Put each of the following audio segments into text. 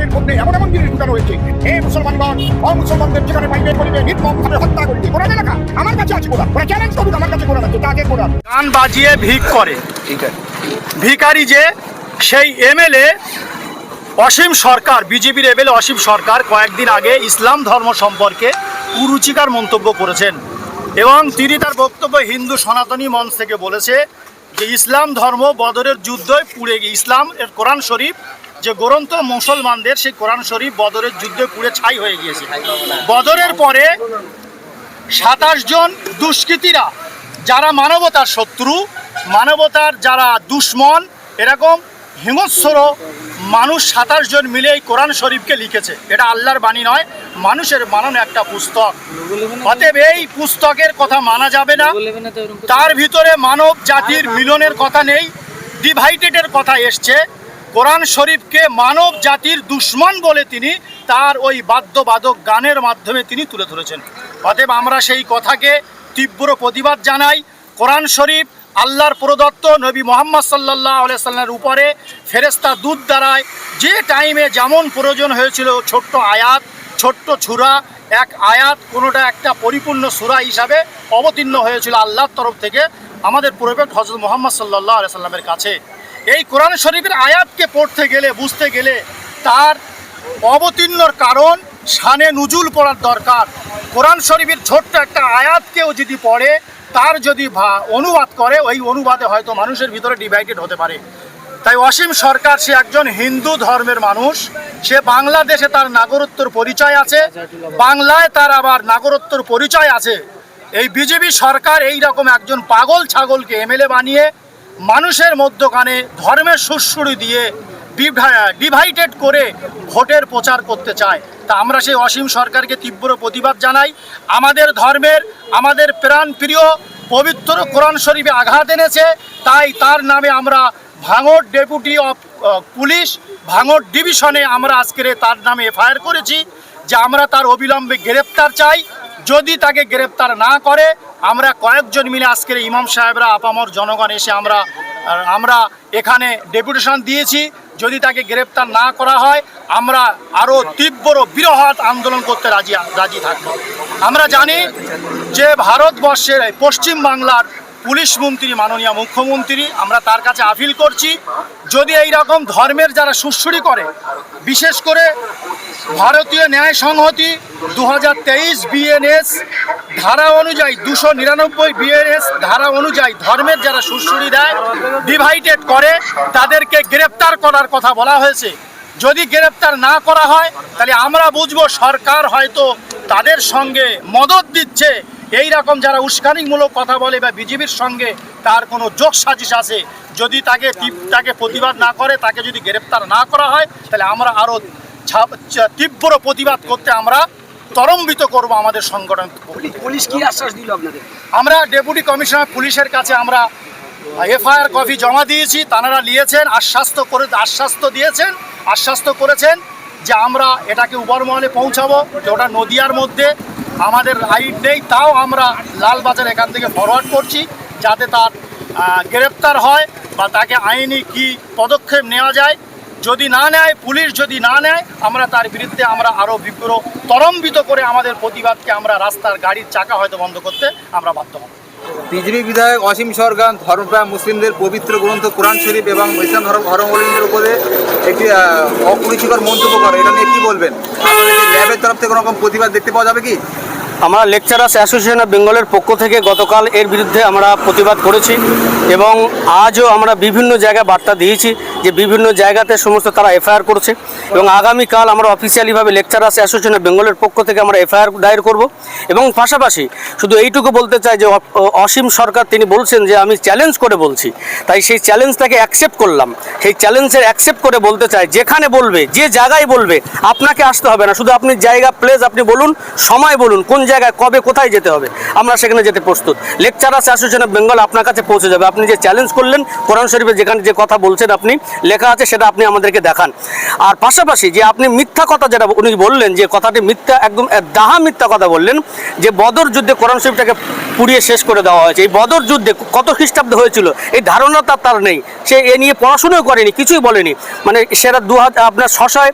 কোরআনের মধ্যে এমন এমন জিনিস ঢুকানো হয়েছে। হে মুসলমানগণ অমুসলমানদের যেখানে পাইবে করিবে নির্মমভাবে হত্যা করিবে কোরআন লেখা আমার কাছে আছে কোরআন ওরা চ্যালেঞ্জ করুক আমার কাছে কোরআন আছে তাকে কোরআন গান বাজিয়ে ভিক করে। ঠিক আছে। ভিখারি যে সেই এমএলএ অসীম সরকার বিজেপির এমএলএ অসীম সরকার কয়েকদিন আগে ইসলাম ধর্ম সম্পর্কে কুরুচিকার মন্তব্য করেছেন। এবং তিনি তার বক্তব্য হিন্দু সনাতনী মঞ্চ থেকে বলেছে যে ইসলাম ধর্ম বদরের যুদ্ধই পুড়ে গিয়ে ইসলাম এর কোরআন শরীফ যে গ্রন্থ মুসলমানদের সেই কোরআন শরীফ বদরের যুদ্ধে পুড়ে ছাই হয়ে গিয়েছে। বদরের পরে সাতাশ জন দুষ্কৃতীরা যারা মানবতার শত্রু মানবতার যারা দুশ্মন এরকম হিংস্র মানুষ সাতাশ জন মিলে এই কোরআন শরীফকে লিখেছে। এটা আল্লাহর বাণী নয় মানুষের মানন একটা পুস্তক। অতএব এই পুস্তকের কথা মানা যাবে না। তার ভিতরে মানব জাতির মিলনের কথা নেই ডিভাইডেডের কথা এসছে। কোরআন শরীফকে মানব জাতির দুশ্মন বলে তিনি তার ওই বাদ্যবাদক গানের মাধ্যমে তিনি তুলে ধরেছেন। অতএব আমরা সেই কথাকে তীব্র প্রতিবাদ জানাই। কোরআন শরীফ আল্লাহর প্রদত্ত নবী মোহাম্মদ সাল্লাহ সাল্লামের উপরে ফেরেস্তা দুধ দ্বারায় যে টাইমে যেমন প্রয়োজন হয়েছিল ছোট্ট আয়াত, ছোট্ট ছুরা, এক আয়াত, কোনোটা একটা পরিপূর্ণ সুরা হিসাবে অবতীর্ণ হয়েছিল আল্লাহর তরফ থেকে আমাদের প্রফেট হজরত মোহাম্মদ সাল্লাহ সাল্লামের কাছে। এই কোরআন শরীফের আয়াতকে পড়তে গেলে, বুঝতে গেলে তার অবতীর্ণর কারণ শানে নুজুল পড়ার দরকার। কোরআন শরীফের ছোট্ট একটা আয়াতকেও যদি পড়ে, তার যদি ভা- অনুবাদ করে, ওই অনুবাদে হয়তো মানুষের ভিতরে ডিভাইডেড হতে পারে। তাই অসীম সরকার, সে একজন হিন্দু ধর্মের মানুষ, সে বাংলাদেশে তার নাগরত্বর পরিচয় আছে, বাংলায় তার আবার নাগরত্বর পরিচয় আছে। এই বিজেপি সরকার এই রকম একজন পাগল ছাগলকে এমএলএ বানিয়ে মানুষের মধ্যখানে ধর্মের সুশ্রুড়ি দিয়ে ডিভাইডেড করে ভোটের প্রচার করতে চায়। তা আমরা সেই অসীম সরকারকে তীব্র প্রতিবাদ জানাই। আমাদের ধর্মের, আমাদের প্রাণ প্রিয় পবিত্র কোরআন শরীফে আঘাত এনেছে। তাই তার নামে আমরা ভাঙড় ডেপুটি অফ পুলিশ, ভাঙড় ডিভিশনে আমরা আজকের তার নামে এফআইআর করেছি। যে আমরা তার অবিলম্বে গ্রেপ্তার চাই। যদি তাকে গ্রেপ্তার না করে, আমরা কয়েকজন মিলে আজকের ইমাম সাহেবরা, আপামর জনগণ এসে আমরা আমরা এখানে ডেপুটেশন দিয়েছি। যদি তাকে গ্রেপ্তার না করা হয়, আমরা আরও তীব্র বৃহৎ আন্দোলন করতে রাজি রাজি থাকব। আমরা জানি যে ভারতবর্ষের পশ্চিম বাংলার পুলিশ মন্ত্রী, মাননীয় মুখ্যমন্ত্রী, আমরা তার কাছে আপিল করছি। যদি এই রকম ধর্মের যারা সুশ্রুড়ি করে, বিশেষ করে ভারতীয় ন্যায় সংহতি দু হাজার তেইশ বিএনএস ধারা অনুযায়ী, দুশো নিরানব্বই বিএনএস ধারা অনুযায়ী ধর্মের যারা সুশ্রুড়ি দেয় ডিভাইডেড করে, তাদেরকে গ্রেপ্তার করার কথা বলা হয়েছে। যদি গ্রেপ্তার না করা হয়, তাহলে আমরা বুঝব সরকার হয়তো তাদের সঙ্গে মদত দিচ্ছে। এই রকম যারা উস্কানিমূলক কথা বলে বা বিজেপির সঙ্গে তার কোনো যোগ সাজিশ আছে যদি তাকে তাকে প্রতিবাদ না করে তাকে যদি গ্রেপ্তার না করা হয় তাহলে আমরা আরও তীব্র প্রতিবাদ করতে আমরা তরম্বিত করব আমাদের সংগঠন। পুলিশ কি আশ্বাস দিল আপনাদের? আমরা ডেপুটি কমিশনার পুলিশের কাছে আমরা এফআইআর কপি জমা দিয়েছি তারা নিয়েছেন আশ্বাস্ত করে আশ্বাস্ত দিয়েছেন আশ্বাস্ত করেছেন যে আমরা এটাকে উপরমহলে পৌঁছাবো যে ওটা নদিয়ার মধ্যে আমাদের রাইট নেই তাও আমরা লালবাজার এখান থেকে ফরওয়ার্ড করছি যাতে তার গ্রেপ্তার হয় বা তাকে আইনি কি পদক্ষেপ নেওয়া যায়। যদি না নেয় পুলিশ যদি না নেয় আমরা তার বিরুদ্ধে আমরা আরও বিপ্র তরম্বিত করে আমাদের প্রতিবাদকে আমরা রাস্তার গাড়ির চাকা হয়তো বন্ধ করতে আমরা বাধ্য হব। বিজেপি বিধায়ক অসীম সরকার ধর্মপ্রায় মুসলিমদের পবিত্র গ্রন্থ কোরআন শরীফ এবং ইসলাম ধর্ম ধর্মাবলম্বীদের উপরে একটি অপরিচিকর মন্তব্য করে। এটা নিয়ে কী বলবেন? ল্যাবের তরফ থেকে কোনো রকম প্রতিবাদ দেখতে পাওয়া যাবে কি? আমরা লেকচারার্স অ্যাসোসিয়েশন অফ বেঙ্গলের পক্ষ থেকে গতকাল এর বিরুদ্ধে আমরা প্রতিবাদ করেছি। এবং আজও আমরা বিভিন্ন জায়গায় বার্তা দিয়েছি যে বিভিন্ন জায়গাতে সমস্ত তারা এফআইআর করছে এবং আগামীকাল আমরা অফিসিয়ালিভাবে লেকচারার্স অ্যাসোসিয়েশন বেঙ্গলের পক্ষ থেকে আমরা এফআইআর দায়ের করব এবং পাশাপাশি শুধু এইটুকু বলতে চাই যে অসীম সরকার তিনি বলছেন যে আমি চ্যালেঞ্জ করে বলছি, তাই সেই চ্যালেঞ্জটাকে অ্যাকসেপ্ট করলাম। সেই চ্যালেঞ্জের অ্যাকসেপ্ট করে বলতে চাই, যেখানে বলবে, যে জায়গায় বলবে, আপনাকে আসতে হবে না। শুধু আপনি জায়গা প্লেস আপনি বলুন, সময় বলুন, কোন জায়গায়, কবে, কোথায় যেতে হবে, আমরা সেখানে যেতে প্রস্তুত। লেকচারার্স অ্যাসোসিয়েশন অফ বেঙ্গল আপনার কাছে পৌঁছে যাবে। আপনি যে চ্যালেঞ্জ করলেন, কোরআন শরীফে যেখানে যে কথা বলছেন আপনি, লেখা আছে, সেটা আপনি আমাদেরকে দেখান। আর পাশাপাশি যে আপনি মিথ্যা কথা যেটা উনি বললেন, যে কথাটি মিথ্যা, একদম দাহা মিথ্যা কথা বললেন, যে বদর যুদ্ধে কোরআন শরীফটাকে পুড়িয়ে শেষ করে দেওয়া হয়েছে। এই বদর যুদ্ধে কত খ্রিস্টাব্দে হয়েছিল, এই ধারণা তার তার নেই। সে এ নিয়ে পড়াশুনোও করেনি, কিছুই বলেনি। মানে সেটা দু হাজার আপনার ছশয়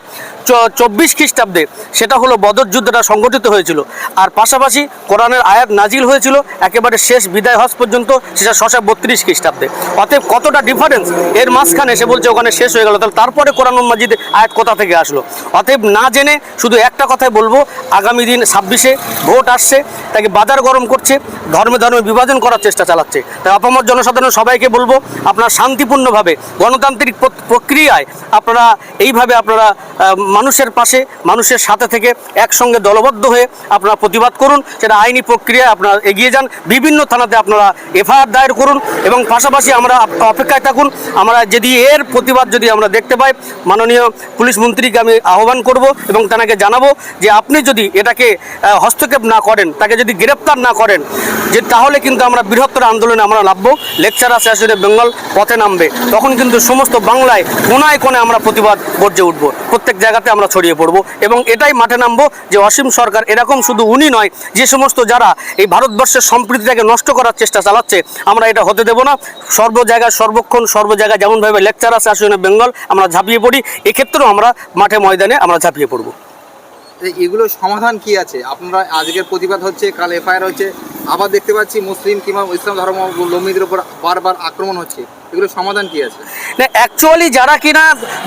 চব্বিশ খ্রিস্টাব্দে সেটা হলো বদর যুদ্ধটা সংগঠিত হয়েছিল। আর পাশাপাশি কোরআনের আয়াত নাজিল হয়েছিল, একেবারে শেষ বিদায় হজ পর্যন্ত, সেটা ছশো বত্রিশ খ্রিস্টাব্দে। অতএব কতটা ডিফারেন্স এর মাঝখানে সে বলছে ওখানে শেষ হয়ে গেল, তাহলে তারপরে কোরআন মাজিদ আয়াত কোথা থেকে আসলো? অতএব না জেনে শুধু একটা কথাই বলব, আগামী দিন ছাব্বিশে ভোট আসছে, তাকে বাজার গরম করছে, ধর্মে ধর্মে বিভাজন করার চেষ্টা চালাচ্ছে। তাই অপমর জনসাধারণ সবাইকে বলব, আপনারা শান্তিপূর্ণভাবে গণতান্ত্রিক প্রক্রিয়ায় আপনারা এইভাবে আপনারা মানুষের পাশে, মানুষের সাথে থেকে একসঙ্গে দলবদ্ধ হয়ে আপনারা প্রতিবাদ করুন। সেটা আইনি প্রক্রিয়ায় আপনারা এগিয়ে যান। বিভিন্ন থানাতে আপনারা এফআইআর দায়ের করুন এবং পাশাপাশি আমরা অপেক্ষায় থাকুন। আমরা যদি এর প্রতিবাদ যদি আমরা দেখতে পাই, মাননীয় পুলিশ মন্ত্রীকে আমি আহ্বান করব এবং তাকে জানাব যে আপনি যদি এটাকে হস্তক্ষেপ না করেন, তাকে যদি গ্রেপ্তার না করেন, যে তাহলে কিন্তু আমরা বৃহত্তর আন্দোলনে আমরা নামবো লেকচার অ্যাসোসিয়েশন বেঙ্গল পথে নামবে। তখন কিন্তু সমস্ত বাংলায় কোনায় কোণে আমরা প্রতিবাদ গর্জে উঠব। প্রত্যেক জায়গাতে আমরা ছড়িয়ে পড়ব এবং এটাই মাঠে নামবো যে অসীম সরকার এরকম শুধু উনি নয়, যে সমস্ত যারা এই ভারতবর্ষের সম্প্রীতিটাকে নষ্ট করার চেষ্টা চালাচ্ছে, আমরা এটা হতে দেবো না। সর্ব জায়গায় সর্বক্ষণ, সর্ব জায়গায় যেমনভাবে লেকচার অ্যাসোসিয়েশন বেঙ্গল, আমরা ঝাঁপিয়ে পড়ি। এক্ষেত্রেও আমরা মাঠে ময়দানে আমরা ঝাঁপিয়ে পড়ব। যে এগুলোর সমাধান কি আছে? আপনারা আজকের প্রতিবাদ হচ্ছে, কাল এফআইআর হচ্ছে। আবার দেখতে পাচ্ছি মুসলিম কিংবা ইসলাম ধর্মাবলম্বীদের উপর বারবার আক্রমণ হচ্ছে। এগুলোর সমাধান কি আছে? না অ্যাকচুয়ালি যারা কিনা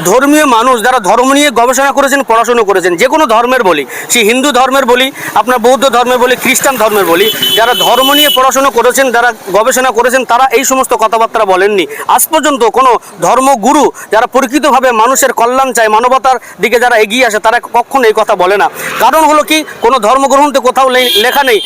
ধর্মীয় মানুষ, যারা ধর্ম নিয়ে গবেষণা করেছেন, পড়াশুনো করেছেন, যে কোনো ধর্মের বলি, সে হিন্দু ধর্মের বলি, আপনার বৌদ্ধ ধর্মের বলি, খ্রিস্টান ধর্মের বলি, যারা ধর্ম নিয়ে পড়াশুনো করেছেন, যারা গবেষণা করেছেন, তারা এই সমস্ত কথাবার্তা বলেননি। আজ পর্যন্ত কোনো ধর্মগুরু যারা পরিচিতভাবে মানুষের কল্যাণ চায়, মানবতার দিকে যারা এগিয়ে আসে, তারা কখনো এই কথা বলে না। কারণ হলো কি, কোনো ধর্মগ্রহণতে কোথাও লেখা নেই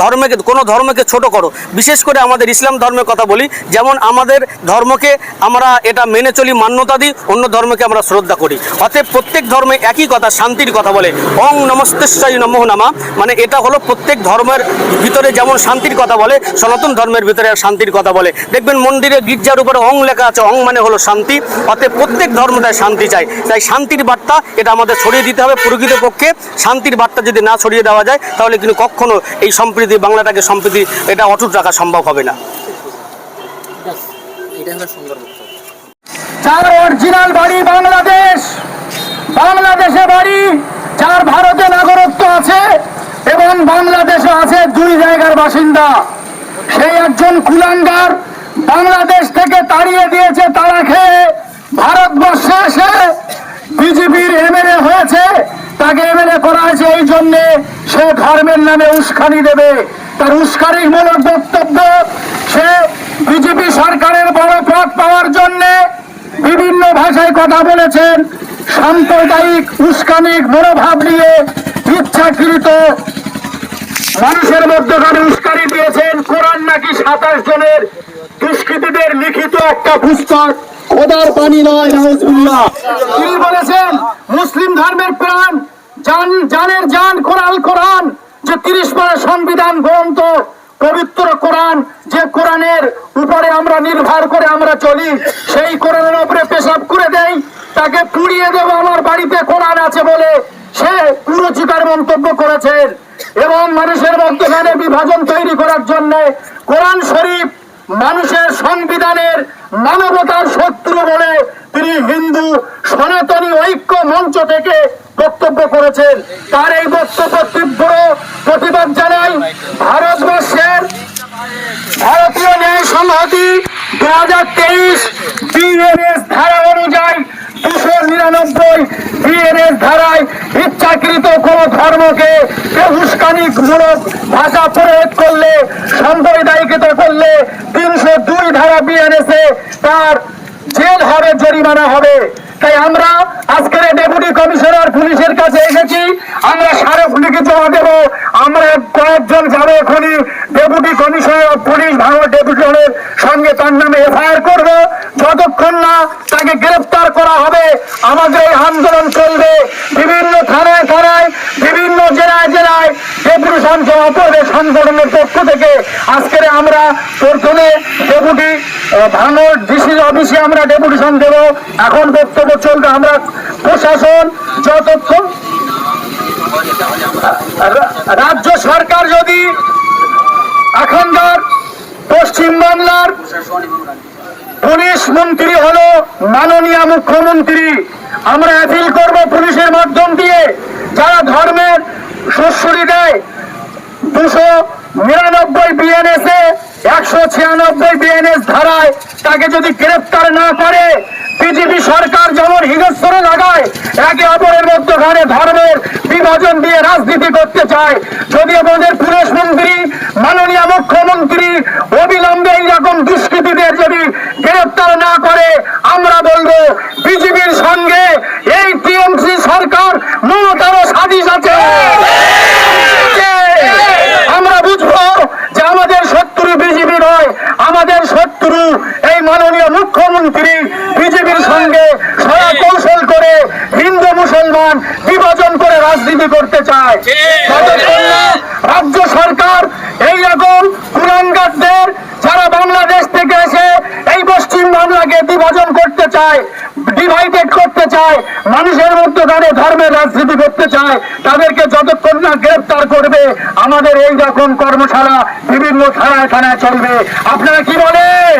ধর্মকে কোনো ধর্মকে ছোট করো। বিশেষ করে আমাদের ইসলাম ধর্মের কথা বলি, যেমন আমাদের ধর্মকে আমরা এটা মেনে চলি, মান্যতা দিই, অন্য ধর্মকে আমরা শ্রদ্ধা করি। অতএব প্রত্যেক ধর্মে একই কথা, শান্তির কথা বলে অং নমস্তেশ্বরী নমঃ নামা। মানে এটা হলো প্রত্যেক ধর্মের ভিতরে যেমন শান্তির কথা বলে, সনাতন ধর্মের ভিতরে শান্তির কথা বলে। দেখবেন মন্দিরে গির্জার উপরে অং লেখা আছে অং মানে হলো শান্তি। অতএব প্রত্যেক ধর্মটায় শান্তি চাই। তাই শান্তির বার্তা এটা আমাদের ছড়িয়ে দিতে হবে প্রকৃতপক্ষে শান্তির বার্তা যদি না ছড়িয়ে দেওয়া যায়, তাহলে কিন্তু কখনো এই সম্প্রীতি, বাংলাটাকে সম্প্রীতি, এটা অটুট রাখা সম্ভব হবে না। এটা হলো সুন্দর বক্তব্য অরিজিনাল বাড়ি বাংলাদেশ। বাংলাদেশে বাড়ি যার ভারতে নাগরত্ব আছে এবং বাংলাদেশে আছে দুই জায়গার বাসিন্দা। সেই একজন কুলাঙ্গার বাংলাদেশ থেকে তাড়িয়ে দিয়েছে তারা খেয়ে। ভারতবর্ষে এসে বিজেপির এমএলএ হয়েছে। তাকে এমএলএ করা হয়েছে এই জন্যে সে ধর্মের নামে উস্কানি দেবে। তার উস্কানিমূলক বক্তব্য সে বিজেপি সরকারের বড় পদ পাওয়ার জন্যে বিভিন্ন ভাষায় কথা বলেছেন। সাম্প্রদায়িক উস্কানিক মনোভাব নিয়ে ইচ্ছাকৃত মানুষের মধ্যখানে উস্কানি দিয়েছেন। কোরআন নাকি সাতাশ জনের দুষ্কৃতীদের লিখিত একটা পুস্তক। খোদার পানি নয় তিনি বলেছেন মুসলিম ধর্মের প্রাণ জান জানের জান কোরআন কোরআন যে তিরিশ পারা সংবিধান গ্রন্থ পবিত্র কোরআন যে কোরআনের উপরে আমরা নির্ভর করে আমরা চলি, সেই কোরআনের উপরে পেশাব করে দেই, তাকে পুড়িয়ে দেবো আমার বাড়িতে কোরআন আছে বলে সে পুরোচিকার মন্তব্য করেছেন। এবং মানুষের মধ্যখানে বিভাজন তৈরি করার জন্য কোরআন শরীফ মানুষের সংবিধানের মানবতার শত্রু বলে তিনি হিন্দু সনাতনী ঐক্য মঞ্চ থেকে বক্তব্য করেছেন। তার এই বক্তব্য তীব্র প্রতিবাদ জানাই ভারতবর্ষের ভারতীয় ন্যায় সংহতি দু হাজার তেইশ বিএনএস ধারা অনুযায়ী দুশো নিরানব্বই বিএনএস ধারায় ইচ্ছাকৃত কোন ধর্মকে উস্কানিমূলক ভাষা প্রয়োগ করলে, সম্প্রদায়িকৃত করলে তিনশো দুই ধারা বিএনএস তার জেল হবে, জরিমানা হবে। তাই আমরা আজকের ডেপুটি কমিশনার পুলিশের কাছে এসেছি। আমরা স্মারকলিপি জমা দেবো। আমরা কয়েকজন যাব এখনই। ডেপুটি কমিশনার পুলিশ ভাঙর ডেপুটির সঙ্গে তার নামে এফআইআর করব। যতক্ষণ না তাকে গ্রেফতার করা হবে, আমাদের আন্দোলন চলবে বিভিন্ন থানায় থানায় বিভিন্ন জেলায় জেলায় ডেপুটেশন জমা পড়বে সংগঠনের পক্ষ থেকে আজকের আমরা প্রথমে ডেপুটি ভাঙর ডিসি অফিসে আমরা ডেপুটেশন দেব। এখন বক্তব্য চলবে আমরা প্রশাসন যতক্ষণ রাজ্য সরকার যদি এখনকার পশ্চিমবাংলার পুলিশ মন্ত্রী হলো মাননীয় মুখ্যমন্ত্রী, আমরা অ্যাপিল করব পুলিশের মাধ্যম দিয়ে। যারা ধর্মের সুশ্রী দেয়, দুশো নিরানব্বই বিএনএস ছিয়ানব্বই বিএনএস ধারায় তাকে যদি গ্রেপ্তার না করে, বিজেপি সরকার যেমন হিংস্র লাগায়, একে অপরের মধ্যখানে ধর্মের বিভাজন দিয়ে রাজনীতি করতে চায়। যদি আমাদের পুলিশ মন্ত্রী, মাননীয় মুখ্যমন্ত্রী অবিলম্বে এইরকম দুষ্কৃতীদের যদি গ্রেপ্তার না করে, আমরা বলব, বিজেপির সঙ্গে এই টিএমসি সরকার মমতারও সাজিশ আছে আমরা বুঝব যে আমাদের শত্রু বিজেপি নয় আমাদের শত্রু এই মাননীয় মুখ্যমন্ত্রী বিজেপির সঙ্গে সারা কৌশল করে হিন্দু মুসলমান বিভাজন করে রাজনীতি করতে চায়। রাজ্য সরকার এই রকম কুলাঙ্গারদের যারা বাংলাদেশ থেকে এসে এই পশ্চিম বিভাজন করতে চায় ডিভাইডেড করতে চায়, মানুষের মধ্যে তাদের ধর্মের রাজনীতি করতে চায়, তাদেরকে যতক্ষণ না গ্রেপ্তার করবে, আমাদের এই রকম কর্মশালা বিভিন্ন থানায় থানায় চলবে। আপনারা কি বলেন?